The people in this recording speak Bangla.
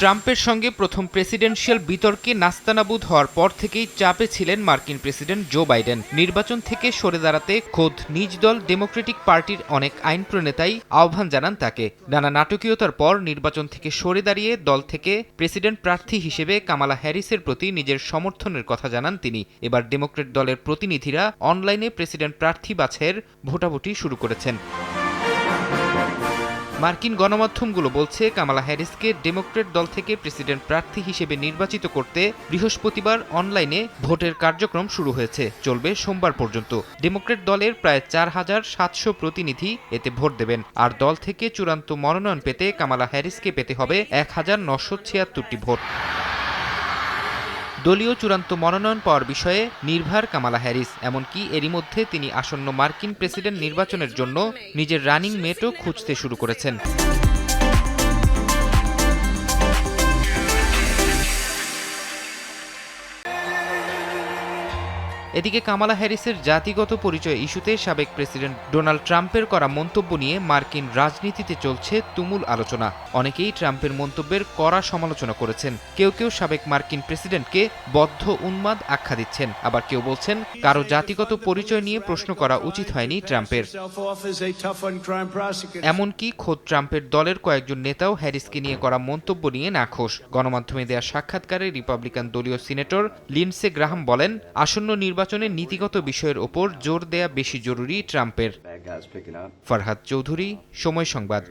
ট্রাম্পের সঙ্গে প্রথম প্রেসিডেন্সিয়াল বিতর্কে নাস্তানাবুদ হওয়ার পর থেকেই চাপে ছিলেন মার্কিন প্রেসিডেন্ট জো বাইডেন। নির্বাচন থেকে সরে দাঁড়াতে খোদ নিজ দল ডেমোক্রেটিক পার্টির অনেক আইন প্রণেতাই আহ্বান জানান তাকে। নানা নাটকীয়তার পর নির্বাচন থেকে সরে দাঁড়িয়ে দল থেকে প্রেসিডেন্ট প্রার্থী হিসেবে কামালা হ্যারিসের প্রতি নিজের সমর্থনের কথা জানান তিনি। এবার ডেমোক্রেট দলের প্রতিনিধিরা অনলাইনে প্রেসিডেন্ট প্রার্থী বাছাইয়ের ভোটাভুটি শুরু করেছেন। মার্কিন গণমাধ্যমগুলো বলছে, কামালা হ্যারিসকে ডেমোক্রেট দল থেকে প্রেসিডেন্ট প্রার্থী হিসেবে নির্বাচিত করতে বৃহস্পতিবার অনলাইনে ভোটের কার্যক্রম শুরু হয়েছে। চলবে সোমবার পর্যন্ত। ডেমোক্রেট দলের প্রায় চার হাজার সাতশো প্রতিনিধি এতে ভোট দেবেন। আর দল থেকে চূড়ান্ত মনোনয়ন পেতে কামালা হ্যারিসকে পেতে হবে এক হাজার নশো ছিয়াত্তরটি ভোট। দলীয় চূড়ান্ত মনোনয়ন পাওয়ার বিষয়ে নির্ভার কামালা হ্যারিস, এমনকি এরই মধ্যে তিনি আসন্ন মার্কিন প্রেসিডেন্ট নির্বাচনের জন্য নিজের রানিং মেটও খুঁজতে শুরু করেছেন। এদিকে কামালা হ্যারিসের জাতিগত পরিচয় ইস্যুতে সাবেক প্রেসিডেন্ট ডোনাল্ড ট্রাম্পের করা মন্তব্য নিয়ে মার্কিন রাজনীতিতে চলছে তুমুল আলোচনা। অনেকেই ট্রাম্পের মন্তব্যের কড়া সমালোচনা করেছেন। কেউ কেউ সাবেক মার্কিন প্রেসিডেন্টকে বদ্ধ উন্মাদ আখ্যা দিচ্ছেন। আবার কেউ বলছেন, কারও জাতিগত পরিচয় নিয়ে প্রশ্ন করা উচিত হয়নি ট্রাম্পের। এমনকি খোদ ট্রাম্পের দলের কয়েকজন নেতাও হ্যারিসকে নিয়ে করা মন্তব্য নিয়ে নাখোশ। গণমাধ্যমে দেয়া সাক্ষাৎকারে রিপাবলিকান দলীয় সিনেটর লিন্ডসে গ্রাহাম বলেন, আসন্ন নির্বাচনে নীতিগত বিষয়ের ওপর জোর দেয়া বেশি জরুরি ট্রাম্পের. ফরহাদ চৌধুরী সময় সংবাদ